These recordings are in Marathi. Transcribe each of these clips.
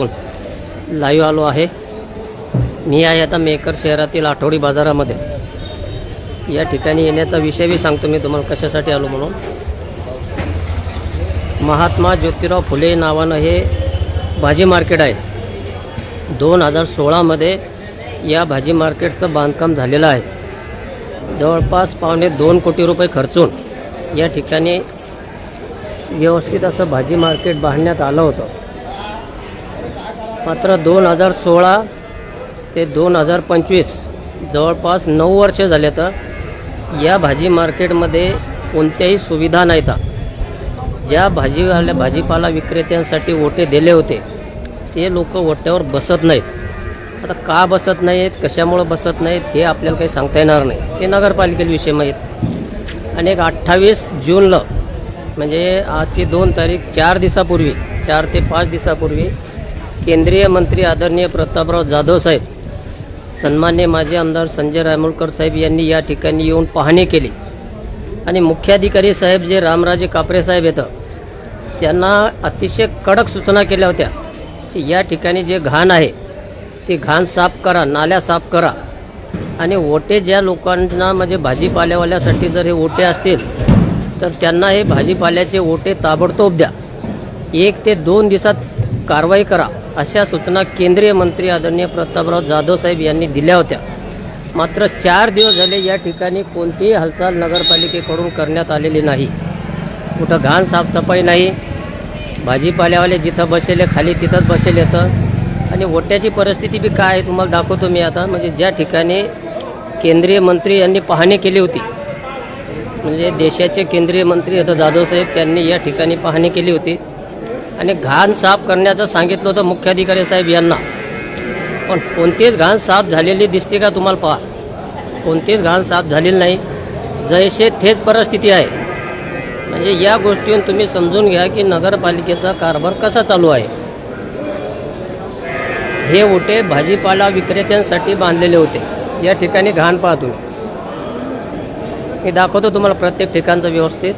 लाईव्ह आलो आहे. मी आहे आता मेकर शहरातील आठवडी बाजारामध्ये. या ठिकाणी येण्याचा विषयही सांगतो मी तुम्हाला कशासाठी आलो म्हणून. महात्मा ज्योतिराव फुले नावानं हे भाजी मार्केट आहे. दोन हजार सोळामध्ये या भाजी मार्केटचं बांधकाम झालेलं आहे. जवळपास पावणे दोन कोटी रुपये खर्चून या ठिकाणी व्यवस्थित असं भाजी मार्केट बांधण्यात आलं होतं. मात्र दोन हजार सोळा ते दोन हजार पंचवीस जवळपास नऊ वर्ष झाले तर या भाजी मार्केटमध्ये कोणत्याही सुविधा नाहीत. ज्या भाजीवाल्या भाजीपाला विक्रेत्यांसाठी ओटे दिले होते ते लोक ओट्यावर बसत नाहीत. आता का बसत नाहीत कशामुळं बसत नाहीत हे आपल्याला काही सांगता येणार नाही. ते नगरपालिकेला विषय माहीत. आणि एक अठ्ठावीस जूनला म्हणजे आजची दोन तारीख चार दिवसापूर्वी चार ते पाच दिवसापूर्वी केंद्रीय मंत्री आदरणीय प्रतापराव जाधव साहेब सन्मान्य माजी आमदार संजय रायमुलकर साहेब यांनी या ठिकाणी येऊन पाहणी केली. आणि मुख्याधिकारी साहेब जे रामराजे कापरे साहेब येतं त्यांना अतिशय कडक सूचना केल्या होत्या की या ठिकाणी जे घाण आहे ती घाण साफ करा नाल्या साफ करा. आणि ओटे ज्या लोकांना म्हणजे भाजीपाल्यावाल्यासाठी जर हे ओटे असतील तर त्यांना हे भाजीपाल्याचे ओटे ताबडतोब द्या. एक ते दोन दिवसात कारवाई करा. अशा सूचना केंद्रीय मंत्री आदरणीय प्रतापराव जाधव साहेब यांनी दिल्या होत्या. मात्र चार दिवस झाले या ठिकाणी कोणतीही हालचाल नगरपालिकेकडून करण्यात आलेली नाही. कुठं घाण साफसफाई नाही. भाजीपाल्यावाले जिथं बसेले खाली तिथंच बसेल येतं आणि ओट्याची परिस्थिती बी काय आहे तुम्हाला दाखवतो मी आता. म्हणजे ज्या ठिकाणी केंद्रीय मंत्री यांनी पाहणी केली होती. म्हणजे देशाचे केंद्रीय मंत्री आता जाधव साहेब त्यांनी या ठिकाणी पाहणी केली होती. आणि घाण साफ करण्याचं सांगितलं होतं मुख्याधिकारी साहेब यांना. पण कोणतीच घाण साफ झालेली दिसते का तुम्हाला पहा. कोणतीच घाण साफ झालेली नाही. जैसे थेच परिस्थिती आहे. म्हणजे या गोष्टीवरून तुम्ही समजून घ्या की नगरपालिकेचा कारभार कसा चालू आहे. हे ओटे भाजीपाला विक्रेत्यांसाठी बांधलेले होते. या ठिकाणी घाण पाहतो मी दाखवतो तुम्हाला प्रत्येक ठिकाणचं व्यवस्थित.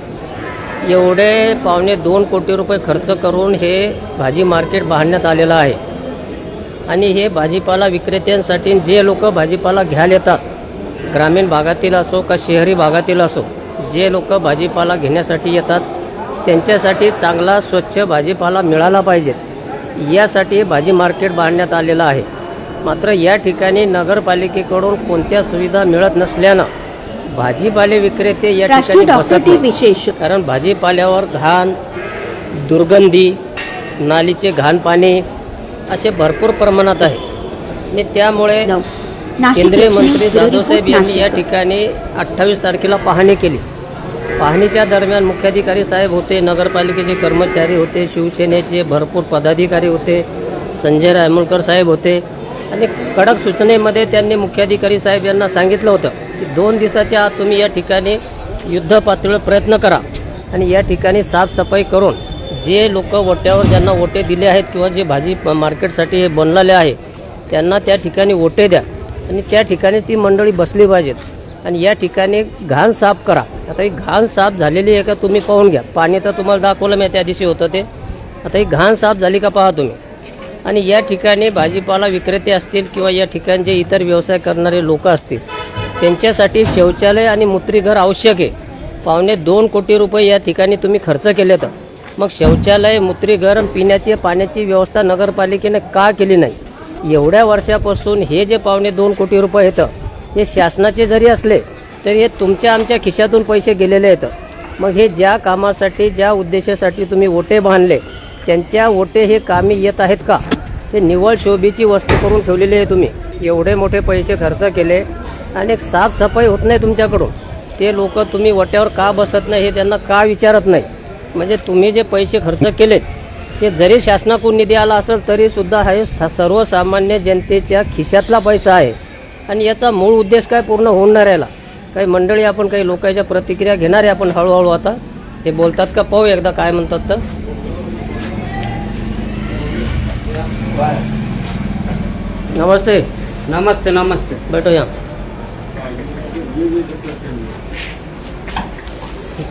एवढे पावणे दोन कोटी रुपये खर्च करून हे भाजी मार्केट बांधण्यात आलेलं आहे. आणि हे भाजीपाला विक्रेत्यांसाठी जे लोक भाजीपाला घ्यायला येतात ग्रामीण भागातील असो का शहरी भागातील असो जे लोक भाजीपाला घेण्यासाठी येतात त्यांच्यासाठी चांगला स्वच्छ भाजीपाला मिळाला पाहिजे. यासाठी भाजी मार्केट बांधण्यात आलेलं आहे. मात्र या ठिकाणी नगरपालिकेकडून कोणत्या सुविधा मिळत नसल्यानं भाजीपाले विक्रेते या राष्ट्रीय ठिकाणी बसत नाही. विशेष कारण भाजीपाल्यावर घाण दुर्गंधी नालीचे घाण पाणी असे भरपूर प्रमाणात आहे आणि त्यामुळे नऊ. नाशिक केंद्रीय मंत्री ब्युरो जाधव साहेब रिपोर्ट यांनी या नाशिक. ठिकाणी अठ्ठावीस तारखेला पाहणी केली पाहणीच्या दरम्यान मुख्याधिकारी साहेब होते नगरपालिकेचे कर्मचारी होते शिवसेनेचे भरपूर पदाधिकारी होते संजय रायमुलकर साहेब होते आणि कडक सूचनेमध्ये त्यांनी मुख्याधिकारी साहेब यांना सांगितलं होतं की दोन दिवसाच्या आत तुम्ही या ठिकाणी युद्ध पातळीवर प्रयत्न करा आणि या ठिकाणी साफसफाई करून जे लोक ओट्यावर ज्यांना ओटे दिले आहेत किंवा जे भाजी मार्केटसाठी हे बनलेले आहे त्यांना त्या ठिकाणी ओटे द्या. आणि त्या ठिकाणी ती मंडळी बसली पाहिजेत. आणि या ठिकाणी घाण साफ करा. आता ही घाण साफ झालेली आहे का तुम्ही पाहून घ्या. पाणी तर तुम्हाला दाखवलं मी त्या दिवशी होतं ते. आता ही घाण साफ झाली का पहा तुम्ही. आणि या ठिकाणी भाजीपाला विक्रेते असतील किंवा या ठिकाणचे जे इतर व्यवसाय करणारे लोक असतील त्यांच्यासाठी शौचालय आणि मूत्रीघर आवश्यक आहे. पावणे दोन कोटी रुपये या ठिकाणी तुम्ही खर्च केले तर मग शौचालय मूत्रीघर पिण्याची पाण्याची व्यवस्था नगरपालिकेने का केली नाही? एवढ्या वर्षापासून हे जे पावणे दोन कोटी रुपये येतं हे शासनाचे जरी असले तरी हे तुमच्या आमच्या खिशातून पैसे गेलेले आहेत. मग हे ज्या कामासाठी ज्या उद्देशासाठी तुम्ही ओटे बांधले त्यांच्या ओटे हे कामी येत आहेत का? ते निवळ शोभेची वस्तू करून ठेवलेली आहे तुम्ही. एवढे मोठे पैसे खर्च केले. आणि एक साफसफाई होत नाही तुमच्याकडून. ते लोक तुम्ही वट्यावर का बसत नाही हे त्यांना का विचारत नाही? म्हणजे तुम्ही जे पैसे खर्च केलेत ते जरी शासनाकडून निधी आला असेल तरीसुद्धा हा सर्वसामान्य जनतेच्या खिशातला पैसा आहे. आणि याचा मूळ उद्देश काय पूर्ण होणार याला काही मंडळी आपण काही लोकांच्या प्रतिक्रिया घेणारे आपण हळूहळू आता. हे बोलतात का पाहू एकदा काय म्हणतात तर. नमस्ते नमस्ते नमस्ते बैठो यहाँ।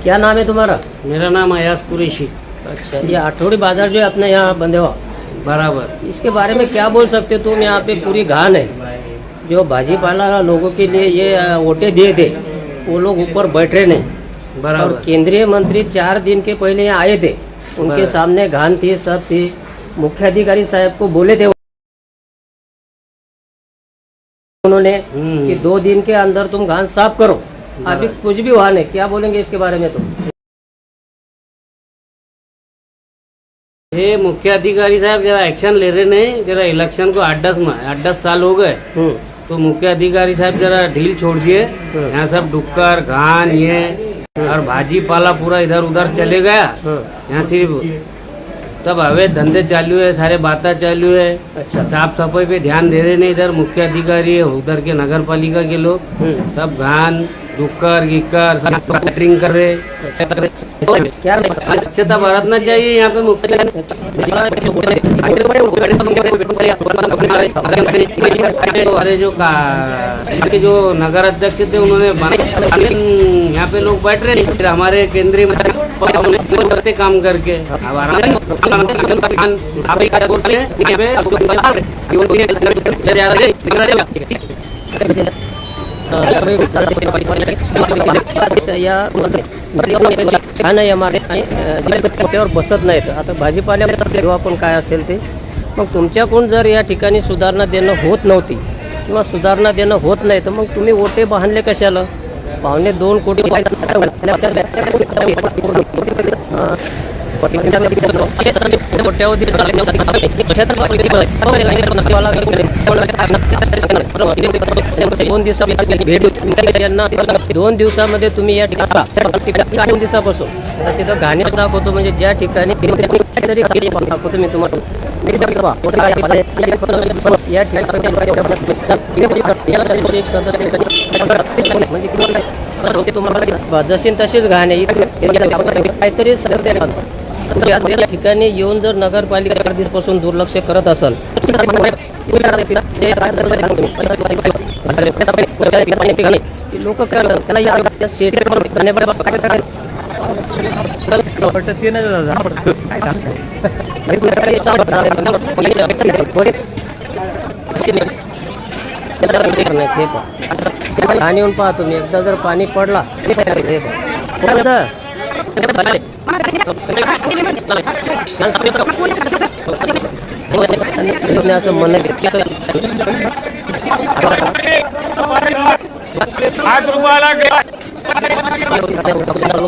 क्या नाम है तुम्हारा? मेरा नाम अयास कुरैशी। अच्छा ये आठवड़ी बाज़ार जो है अपने यहाँ बंदे हुआ बराबर। इसके बारे में क्या बोल सकते हो तुम? यहाँ पे पूरी घान है। जो भाजीपाला लोगों के लिए ये वोटें दिए थे वो लोग ऊपर बैठ रहे नहीं बराबर। केंद्रीय मंत्री चार दिन के पहले यहाँ आए थे। उनके सामने घान थी सब थी। मुख्याधिकारी साहब को बोले थे उन्होंने हम्म। कि दो दिन के अंदर तुम घान साफ़ करो। अभी कुछ भी हुआ नहीं क्या बोलेंगे इसके बारे में तुम? हे मुख्य अधिकारी साहब जरा एक्शन ले रहे नहीं जरा इलेक्शन को आठ दस मा- आठ दस साल हो गए। हम्म, तो मुख्य अधिकारी साहब जरा ढील छोड़ दिए। हम्म। यहाँ सब डुक्कर घान ये और भाजी पाला पूरा इधर उधर चले गया। यहाँ सिर्फ़ सब अवैध धंधे चालू है सारे बातें चालू है। अच्छा। साफ़ सफ़ाई पे ध्यान दे रहे नहीं इधर मुख्य अधिकारी है उधर के नगर पालिका के लोग। हम्म। सब घान डुक्कर गिक्कर सब कैटरिंग कर रहे। स्वच्छता बरतना चाहिए यहाँ पे मुख्य हमारे जो का जो नगर अध्यक्ष थे उन्होंने यहाँ पे लोग बैठ रहे हमारे केंद्रीय मंत्री करते काम करके या छान आहे हमारे त्यावर बसत नाहीत. आता भाजीपाल्यामध्ये जेव्हा पण काय असेल ते मग तुमच्याकडून जर या ठिकाणी सुधारणा देणं होत नव्हती किंवा सुधारणा देणं होत नाही तर मग तुम्ही ओटे बांधले कशाला? पावणे दोन कोटी दोन दिवसा भेट यांना दोन दिवसामध्ये तुम्ही या ठिकाणी दोन दिवसापासून तिथं गाणी दाखवतो म्हणजे ज्या ठिकाणी दाखवतो मी तुम्हाला या ठिकाणी तशीच घाण आहे काहीतरी या ठिकाणी येऊन जर नगरपालिका दिवसापासून दुर्लक्ष करत असाल लोक पाणी येऊन पाहतो मी एकदा जर पाणी पडला असं म्हणणं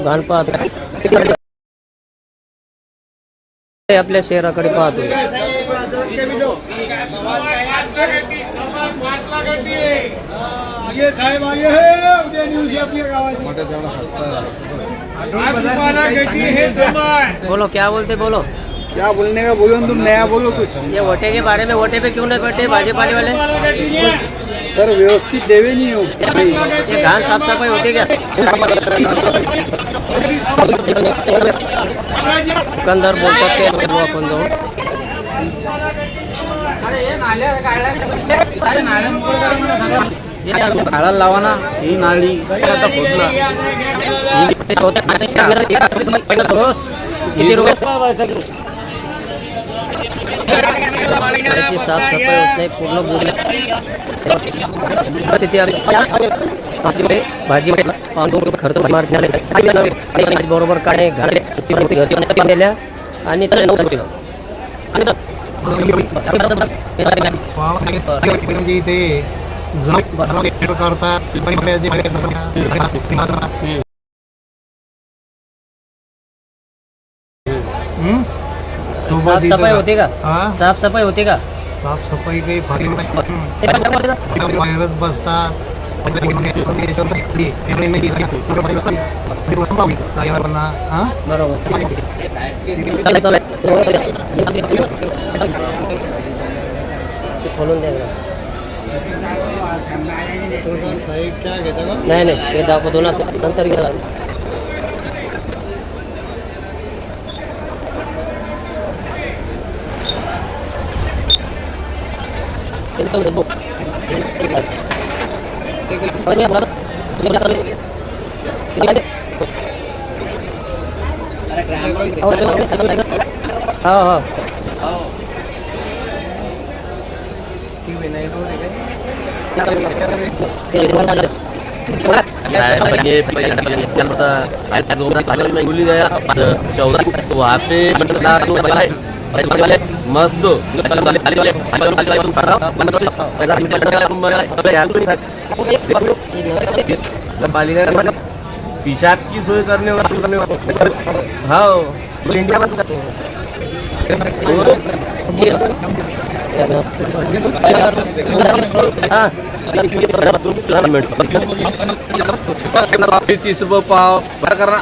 घाण पाहतो आपल्या शहराकडे पाहतो आगे साहेब आगे उद्या दिवशी आपल्या गावाची बोलो क्या बोलते बोलो? क्या बोलने का बोलो तुम नया बोलो कुछ। ये वोटे के बारे में वोटे पे क्यों नहीं बैठे भाजपाले वाले? सर व्यवस्थित देवे नहीं हो ये घान साफ सफाई होती क्या दुकानदार बोलतात ते बघू आपण जाऊन काढायला लावा ना ही नाली आता खोदला किती रुपये त्याची साफसफाई होत नाही पूर्ण बुडले तिथे आम्ही भाजी खर्च मारण्यात बरोबर घरची दिल्या आणि म्हणजे इथे जमीन करतात साफसफाई होती का? साफसफाई होती का? साफसफाई काही फारी बाहेरच बसतात हा? बरोबर। खोलून द्या जरा. साहेब काय घेता का नाही नाही ते दाखवतो ना नंतर घ्या हो हो वहाँ पे मस्त पिशाबची पिशाब की सोय करणे हो इंडिया तीस रुपये पाव करा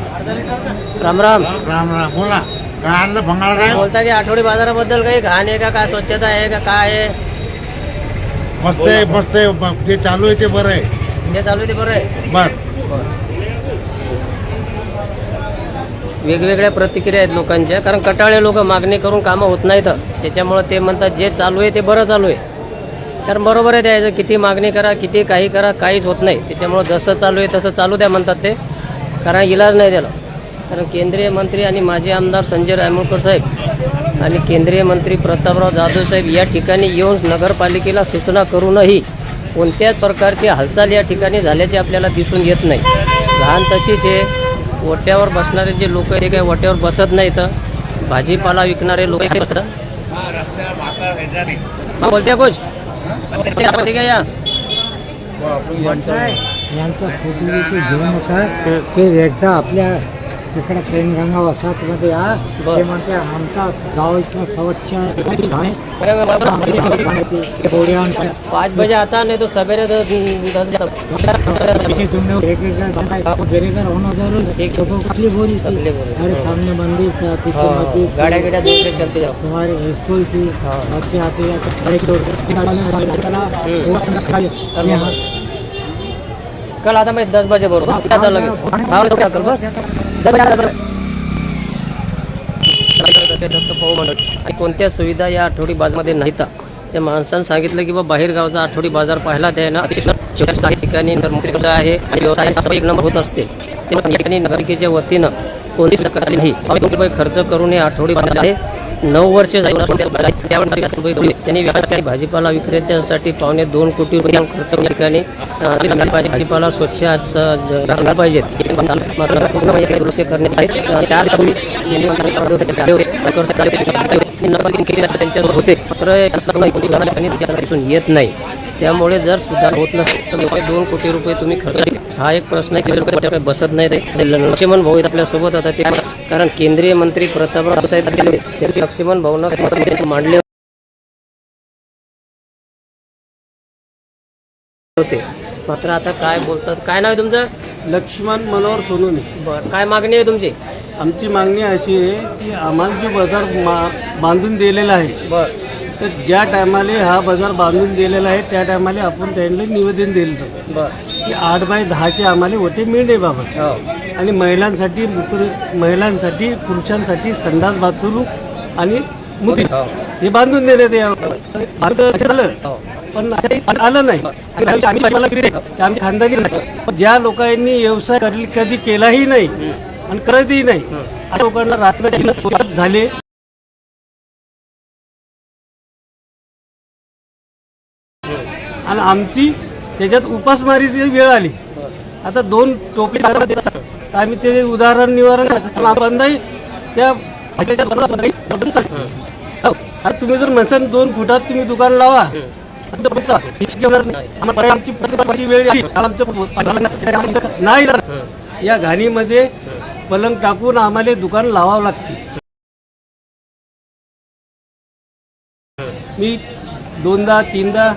राम राम. राम राम. बोला. काय आणलं? भंगार काय? बोलता की आठवडी बाजाराबद्दल काही घाण आहे का? काय स्वच्छता आहे का? काय आहे? मस्त आहे मस्त आहे. ब- जे चालू आहे ते बरं आहे. ते चालू आहे ते बरं आहे. बस. वेगवेगळ्या प्रतिक्रिया आहेत लोकांच्या. कारण कटाळे लोक मागणी करून कामं होत नाहीत. त्याच्यामुळे ते म्हणतात जे चालू आहे ते बरं चालू आहे. कारण बरोबर आहे द्यायचं किती मागणी करा किती काही करा काहीच होत नाही. त्याच्यामुळं जसं चालू आहे तसं चालू द्या म्हणतात ते. कारण इलाज नाही त्याला कारण केंद्रीय मंत्री आणि माजी आमदार संजय रायमुळकर साहेब आणि केंद्रीय मंत्री प्रतापराव जाधव साहेब या ठिकाणी येऊन नगरपालिकेला सूचना करूनही कोणत्याच प्रकारची हालचाल या ठिकाणी झाल्याचे आपल्याला दिसून येत नाही. लहान तशीच आहे. ओट्यावर बसणारे जे लोक हे काही ओट्यावर बसत नाहीत. भाजीपाला विकणारे लोक बोलते कोच. या. यांचा फोटो घेऊ नका ते एकदा आपल्या तिकडे प्रेमगंगा वसाहतमध्ये या. ते म्हणते आमचा गाव इथं स्वच्छ. पाँच बजे आता नहीं तो सवेरे हो हो सामने मंदिर था पीछे हाँ, मस्जिद गाड़िया गाड़िया दूर से चलते जाओ तुम्हारे स्कूल थी हाँ। बच्चे आते जाते एक दो यहाँ कल आता मैं दस बजे बरोबर आता लगे? हाँ। कल बस। दस बजे कोणत्या सुविधा या आठवडी बाजारमध्ये नाहीत त्या माणसानं सांगितलं की बा बाहेर गावचा आठवडी बाजार पाहिला ना छोट्या काही ठिकाणी आहे आणि व्यवसाय साफसफाई एक नंबर होत असते. तेव्हा या ठिकाणी वतीनं नाही. खर्च करून हे आठवडी बाजार आहे. नऊ वर्ष त्यांनी व्यापारी भाजीपाला विक्रेत्यांसाठी पावणे दोन कोटी रुपये खर्च ठिकाणी भाजीपाला स्वच्छ आज, पाहिजेत मात्र करण्यात चार होते त्यांच्यासोबत होते. मात्र दिसून येत नाही. त्यामुळे जर सुधार होत नसेल तर दोन कोटी रुपये तुम्ही खर्च. हा एक प्रश्न आहे रुपये बसत नाही ते. लक्ष्मण भाऊ आपल्यासोबत आता ते. कारण केंद्रीय मंत्री प्रतापराव साहेब लक्ष्मण भाऊनं मांडले होते. मात्र आता काय बोलतात काय नाव आहे तुमचं? लक्ष्मण मनोहर सोनोने. बरं काय मागणी आहे तुमची? आमची मागणी अशी आहे की आम्हाला जो बाजार बांधून दिलेला आहे बरं. तर ज्या टायमाले हा बाजार बांधून दिलेला आहे त्या टायमाले आपण त्यांना निवेदन दिलं होतं. की आठ बाय दहाचे आम्हाला ओटे मिळणे बाबा. हो. आणि महिलांसाठी महिलांसाठी पुरुषांसाठी संडास बाथरूम आणि मुती हो. हे बांधून देण्यात यावं हो. पण आलं नाही. आणि आम्ही आम्ही भाजीपाला विक्री आहे. ते आमची खानदानी नाही. पण ज्या लोकांनी व्यवसाय कधी कधी केलाही नाही आणि करतही नाही अशा लोकांना रात्र झाले. आणि आमची त्याच्यात उपासमारीची वेळ आली. आता दोन टोपली तर आम्ही ते उदाहरण निवारण करायचं. बंदही त्या हो. तुम्ही जर म्हणसान दोन फुटात तुम्ही दुकान लावा. नाही. आमची वेळ नाही या घाणीमध्ये पलंग टाकून आम्हाला दुकान लावावं लागते. मी दोनदा तीनदा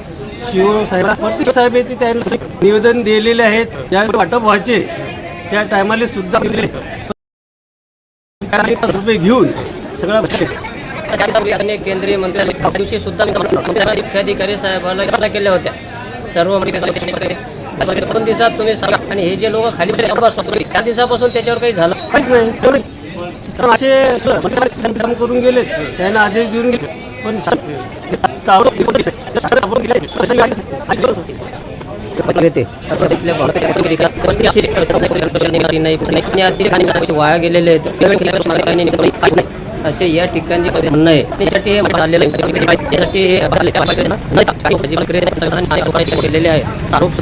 शिव साहेब साहेब येते त्यांना निवेदन दिलेले आहेत. त्या वाटप व्हायचे. त्या टायमाला सुद्धा रुपये घेऊन सगळा अनेक केंद्रीय मंत्री दिवशी सुद्धा मुख्याधिकारी साहेबांना केल्या होत्या. सर्व दोन दिवसात तुम्ही सांगा आणि हे जे लोक खाली त्या दिवसापासून त्याच्यावर काही झालं? काहीच नाही असे करून गेले. त्यांना आदेश देऊन गेले. पण वाया गेलेले आहेत असे या ठिकाणी म्हणणं आहे. त्यासाठी हे त्यासाठी हे भाजी केलेले आहे. आरोप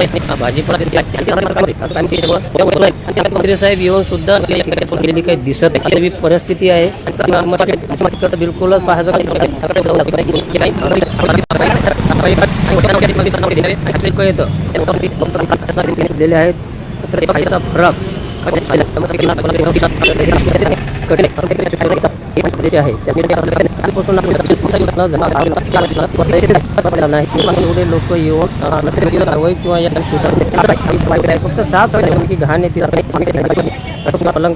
मंत्री साहेब येऊन सुद्धा गेलेली काही दिसत नाही. परिस्थिती आहे. बिलकुलच पाहायचं दिलेले आहेत. तर फरक आहे. एवढे लोक येऊन कारवाई किंवा या फक्त साफ की घाण येते पलंग